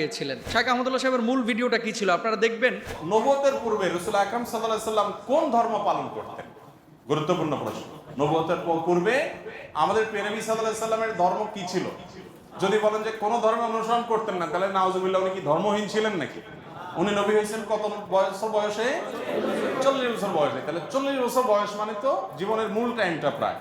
পেয়েছিলেন। শাহ আহমদুল্লাহ সাহেবের মূল ভিডিওটা কি ছিল? আপনারা দেখবেন নবতের পূর্বে রসুল আকরম সাল্লাহ সাল্লাম কোন ধর্ম পালন করতেন? গুরুত্বপূর্ণ প্রশ্ন। নবতের পূর্বে আমাদের পেনবী সাল্লাহ সাল্লামের ধর্ম কি ছিল? যদি বলেন যে কোন ধর্ম অনুসরণ করতেন না, তাহলে নাওজুবিল্লাহ উনি কি ধর্মহীন ছিলেন নাকি? উনি নবী হয়েছেন কত বয়স বয়সে? চল্লিশ বছর বয়সে। তাহলে চল্লিশ বছর বয়স মানে তো জীবনের মূল টাইমটা প্রায়।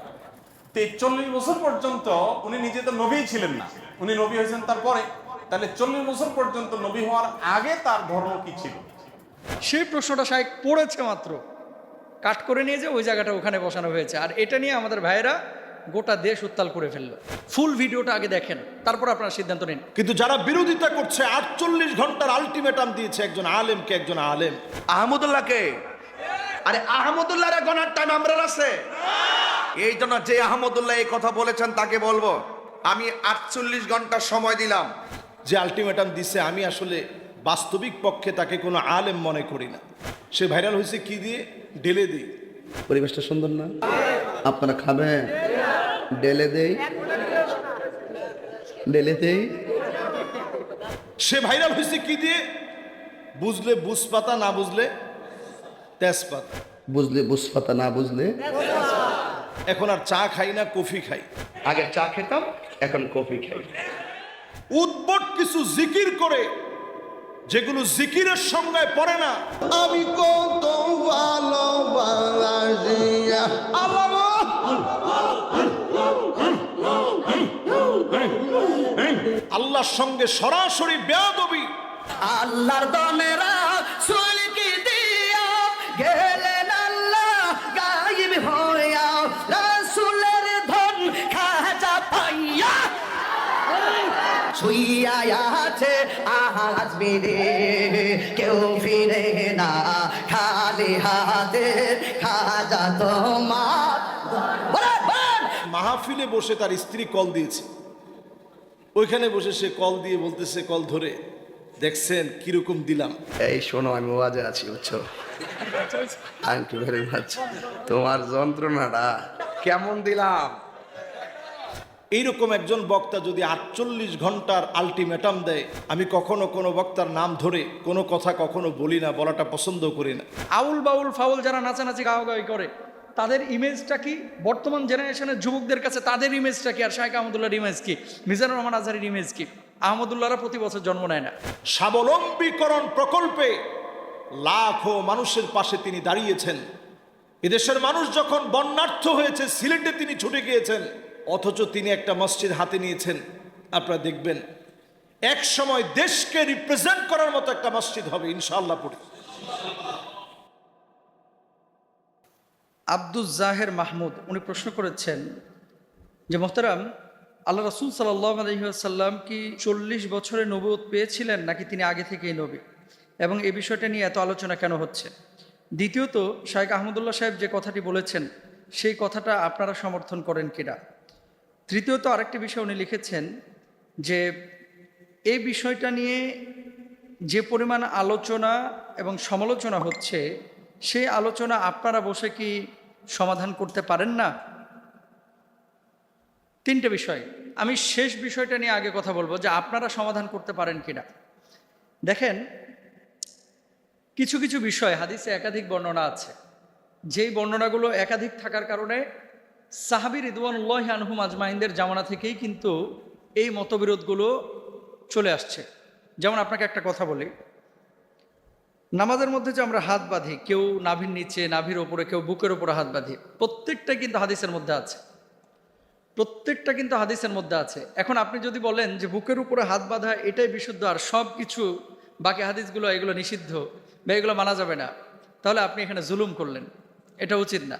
তো চল্লিশ বছর পর্যন্ত উনি নিজে তো নবী ছিলেন না। উনি নবী হয়েছেন তারপরে। তাহলে চল্লিশ বছর পর্যন্ত নবী হওয়ার আগে তার ধর্ম কি ছিল? সেই প্রশ্নটা শাহেক পড়েছে মাত্র। কাট করে নিয়ে যে ওই জায়গাটা ওখানে বসানো হয়েছে। আর এটা নিয়ে আমাদের ভাইয়েরা গোটা দেশ উত্তাল করে ফেলল। ফুল ভিডিওটা আগে দেখেন তারপর আপনারা সিদ্ধান্ত নিন। কিন্তু যারা বিরোধিতা করছে আটচল্লিশ ঘণ্টার আলটিমেটাম দিয়েছে একজন আলেমকে একজন আলেম। আহমদুল্লাহকে? আরে আহমদুল্লাহর গনার টাইম আমরা আছে। এই জন্য যে আহমদুল্লাহ এই কথা বলেছেন তাকে বলব আমি আটচল্লিশ ঘণ্টা সময় দিলাম। যে আলটিমেটাম দিছে আমি আসলে বাস্তবিক পক্ষে তাকে কোনো আলেম মনে করি না। সে ভাইরাল হয়েছে কি দিয়ে? ডেলে দিই। পরিবেশটা সুন্দর না? আপনারা খাবেন? ডেলে দেই? ডেলে দেই? সে ভাইরাল হয়েছে কি দিয়ে? বুঝলে বুঝপাতা না বুঝলে তেজপাতা। বুঝলে বুঝপাতা না বুঝলে? এখন আর চা খাই না কফি খাই। আগে চা খেতাম এখন কফি খাই। উদ্ভট কিছু জিকির করে যেগুলো জিকিরের সঙ্গে পড়ে না। আমি কত আল্লাহর সঙ্গে সরাসরি বেয়াদবি। আল্লাহর দমেরা আছে আহাজ মেরে। কেউ ফিরে না খালি হাতে খাজা তোমার। মাহফিলে বসে তার স্ত্রী কল দিয়েছে। ওইখানে বসে সে কল দিয়ে বলতেছে কল ধরে দেখছেন কীরকম দিলাম। এই শোনো আমি ওয়াজে আছি বুঝছ? থ্যাংক ইউ ভেরি মাচ তোমার যন্ত্রণাটা কেমন দিলাম? এইরকম একজন বক্তা যদি আটচল্লিশ ঘণ্টার আলটিমেটাম দেয় আমি কখনো কোনো বক্তার নাম ধরে কোনো কথা কখনো বলি না বলাটা পছন্দ করি না। আউল বাউল ফাউল যারা নাচানাচি গাওয়াগাওয়ি করে তাদের ইমেজটা কি? বর্তমান জেনারেশনের যুবকদের কাছে তাদের ইমেজটা কি? আর শাহেক আহমদুল্লাহর ইমেজ কি? মিজানুর রহমান আজহারের ইমেজ কি? আহমদুল্লাহরা প্রতি বছর জন্ম নেয় না। স্বাবলম্বীকরণ প্রকল্পে লাখো মানুষের পাশে তিনি দাঁড়িয়েছেন। এদেশের মানুষ যখন বন্যার্থ হয়েছে সিলেটে তিনি ছুটে গিয়েছেন। অথচ তিনি একটা মসজিদ হাতে নিয়েছেন। আপনারা দেখবেন, এক সময় দেশকে রিপ্রেজেন্ট করার মতো একটা মসজিদ হবে ইনশাআল্লাহ পড়ি। আব্দুল জাহের মাহমুদ, উনি প্রশ্ন করেছেন যে, মোহতারাম, আল্লাহ রসুল সাল্লাহ আলহিহাসাল্লাম কি চল্লিশ বছরে নবুত পেয়েছিলেন নাকি তিনি আগে থেকেই নবী? এবং এই বিষয়টা নিয়ে এত আলোচনা কেন হচ্ছে? দ্বিতীয়ত শাহেক আহমদুল্লাহ সাহেব যে কথাটি বলেছেন, সেই কথাটা আপনারা সমর্থন করেন কিনা? তৃতীয়ত আরেকটি বিষয় উনি লিখেছেন যে এই বিষয়টা নিয়ে যে পরিমাণ আলোচনা এবং সমালোচনা হচ্ছে, সেই আলোচনা আপনারা বসে কি সমাধান করতে পারেন না? তিনটে বিষয়। আমি শেষ বিষয়টা নিয়ে আগে কথা বলব যে আপনারা সমাধান করতে পারেন কিনা। দেখেন, কিছু কিছু বিষয়, হাদিসে একাধিক বর্ণনা আছে। যেই বর্ণনাগুলো একাধিক থাকার কারণে সাহাবি রিদওয়ানুল্লাহ আনহুম আজমাইনদের জামানা থেকেই কিন্তু এই মতবিরোধগুলো চলে আসছে। যেমন আপনাকে একটা কথা বলি, নামাজের মধ্যে যে আমরা হাত বাঁধি, কেউ নাভির নিচে, নাভির ওপরে, কেউ বুকের ওপরে হাত বাঁধি, প্রত্যেকটা কিন্তু হাদিসের মধ্যে আছে। প্রত্যেকটা কিন্তু হাদিসের মধ্যে আছে। এখন আপনি যদি বলেন যে বুকের উপরে হাত বাঁধা এটাই বিশুদ্ধ আর সব কিছু বাকি হাদিসগুলো, এগুলো নিষিদ্ধ বা এগুলো মানা যাবে না, তাহলে আপনি এখানে জুলুম করলেন। এটা উচিত না।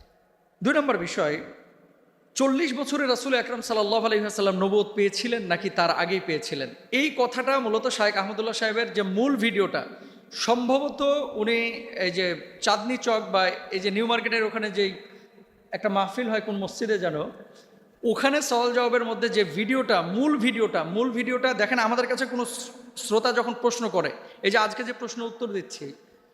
দুই নম্বর বিষয়, চল্লিশ বছরের রাসুল আকরম সাল্লাহ আলহিহাসাল্লাম নবোধ পেয়েছিলেন নাকি তার আগেই পেয়েছিলেন? এই কথাটা মূলত শাহেক আহমদুল্লাহ সাহেবের যে মূল ভিডিওটা, সম্ভবত উনি এই যে চাঁদনি চক বা এই যে নিউ মার্কেটের ওখানে যেই একটা মাহফিল হয় কোন মসজিদে যেন, ওখানে সওয়াল জবাবের মধ্যে যে ভিডিওটা, মূল ভিডিওটা মূল ভিডিওটা দেখেন আমাদের কাছে কোনো শ্রোতা যখন প্রশ্ন করে, এই যে আজকে যে প্রশ্ন উত্তর দিচ্ছি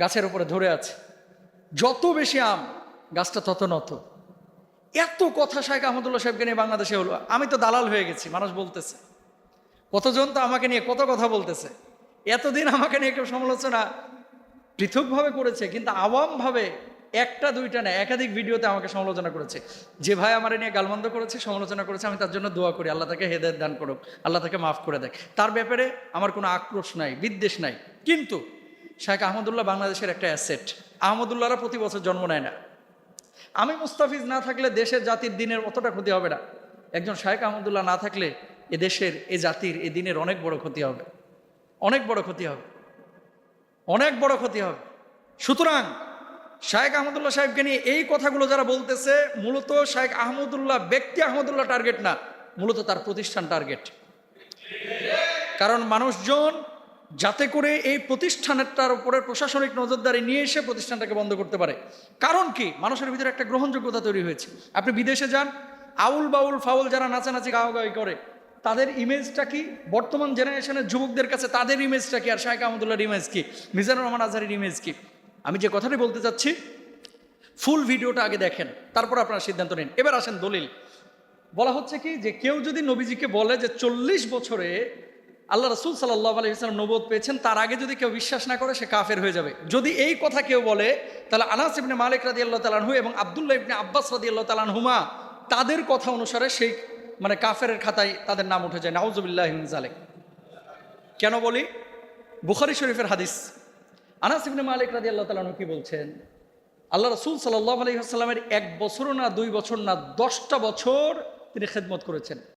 গাছের উপরে ধরে আছে। যত বেশি আম, গাছটা তত নত। এত কথা শাহেখ আহমদুল্লাহ সাহেবকে নিয়ে বাংলাদেশে হলো। আমি তো দালাল হয়ে গেছি, মানুষ বলতেছে। কতজন তো আমাকে নিয়ে কত কথা বলতেছে। এতদিন আমাকে নিয়ে কেউ সমালোচনা পৃথকভাবে করেছে, কিন্তু আওয়ামভাবে একটা, দুইটা না, একাধিক ভিডিওতে আমাকে সমালোচনা করেছে। যে ভাই আমার নিয়ে গালমন্দ করেছে, সমালোচনা করেছে, আমি তার জন্য দোয়া করি। আল্লাহ তাকে হেদায়ত দান করুক, আল্লাহ তাকে মাফ করে দেয়। তার ব্যাপারে আমার কোনো আক্রোশ নাই, বিদ্বেষ নাই। কিন্তু শাহেখ আহমদুল্লাহ বাংলাদেশের একটা অ্যাসেট আহমদুল্লাহরা প্রতি বছর জন্ম নেয় না। আমি মুস্তাফিজ না থাকলে দেশের জাতির দিনের অতটা ক্ষতি হবে না। একজন শাহেখ আহমদুল্লাহ না থাকলে এ দেশের এ জাতির, এ দিনের অনেক বড় ক্ষতি হবে। অনেক বড় ক্ষতি হবে। অনেক বড় ক্ষতি হবে। সুতরাং শাহেখ আহমদুল্লাহ সাহেবকে নিয়ে এই কথাগুলো যারা বলতেছে, মূলত শাহেখ আহমদুল্লাহ ব্যক্তি আহমদুল্লাহ টার্গেট না, মূলত তার প্রতিষ্ঠান টার্গেট কারণ মানুষজন যাতে করে এই প্রতিষ্ঠানটার উপরে প্রশাসনিক নজরদারি নিয়ে এসে প্রতিষ্ঠানটাকে বন্ধ করতে পারে। কারণ কি? মানুষের ভিতরে একটা গ্রহণযোগ্যতা তৈরি হয়েছে। আপনি বিদেশে যান, আউল বাউল ফাউল যারা নাচানাচি গাওয়াগাওয়ি করে, তাদের ইমেজটা কি? বর্তমান জেনারেশনের যুবকদের কাছে তাদের ইমেজটা কি? আর শাহেখ আহমদুল্লাহর ইমেজ কি? মিজানুর রহমান আজহারের ইমেজ কি? আমি যে কথাটি বলতে চাচ্ছি ফুল ভিডিওটা আগে দেখেন, তারপর আপনারা সিদ্ধান্ত নিন। এবার আসেন দলিল। বলা হচ্ছে কি? যে কেউ যদি নবীজিকে বলে যে চল্লিশ বছরে আল্লাহ রসুল সাল্লাহ আলী নবোধ পেয়েছেন, তার আগে যদি কেউ বিশ্বাস না করে, সে কাফের হয়ে যাবে। যদি এই কথা কেউ বলে, তাহলে আনাস ইবনে মালিক রাদি আল্লাহ তালানহু এবং আবদুল্লাহ ইবনে আব্বাস রাদি আল্লাহ তালানহুমা তাদের কথা অনুসারে সেই মানে কাফের খাতায় তাদের নাম উঠে যায় নাউজুবিল্লাহ জালেক কেন বলি? বুখারি শরীফের হাদিস। আনাস ইবনে মালিক রাদি আল্লাহ তালানহু কি বলছেন? আল্লাহ রসুল সাল্লাহ আলহিহাস্লামের এক বছর না দুই বছর না দশটা বছর তিনি খেদমত করেছেন।